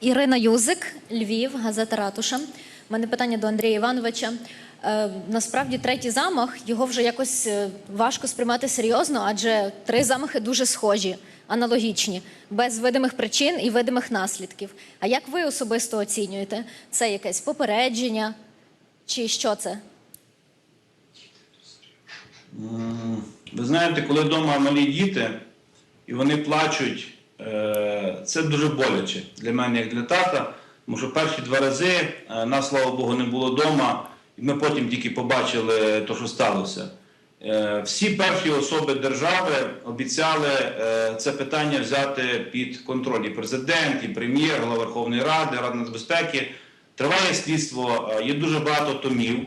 Ірина Юзик, Львів, газета Ратуша. У мене питання до Андрія Івановича. Е, насправді, третій замах його вже якось е, важко сприймати серйозно, адже три замахи дуже схожі, аналогічні, без видимих причин і видимих наслідків. А як ви особисто оцінюєте? Це якесь попередження? Чи що це? Ви знаєте, коли вдома малі діти і вони плачуть, це дуже боляче для мене, як для тата. Тому що перші два рази е, нас, слава Богу, не було вдома, і ми потім тільки побачили те, що сталося. Е, Всі перші особи держави обіцяли е, це питання взяти під контроль. І президент, і прем'єр, голова Верховної Ради, Рада нацбезпеки. Триває слідство, е, є дуже багато томів. Е,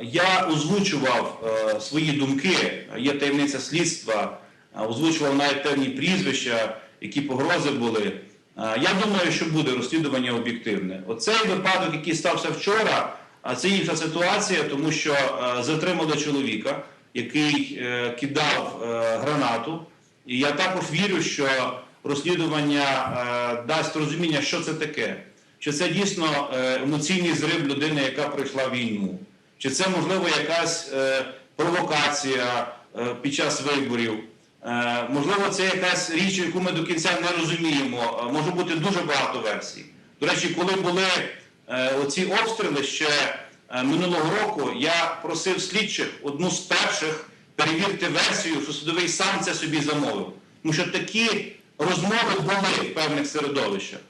Я озвучував е, свої думки, є таємниця слідства, е, озвучував навіть певні прізвища, які погрози були. Я думаю, що буде розслідування об'єктивне. Оцей випадок, який стався вчора, це інша ситуація, тому що затримали чоловіка, який е, кидав е, гранату. І я також вірю, що розслідування е, дасть розуміння, що це таке. Чи це дійсно емоційний зрив людини, яка пройшла війну? Чи це можливо якась провокація під час виборів? Е, можливо, це якась річ, яку ми до кінця не розуміємо. Е, Може бути дуже багато версій. До речі, коли були е, оці обстріли ще минулого року, я просив слідчих одну з перших перевірити версію, що судовий сам це собі замовив. Тому що такі розмови були в певних середовищах.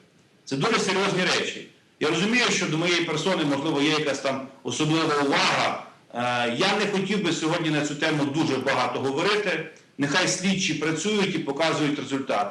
Це дуже серйозні речі. Я розумію, що до моєї персони, можливо, є якась там особлива увага. Е, Я не хотів би сьогодні на цю тему дуже багато говорити. Нехай слідчі працюють і показують результат.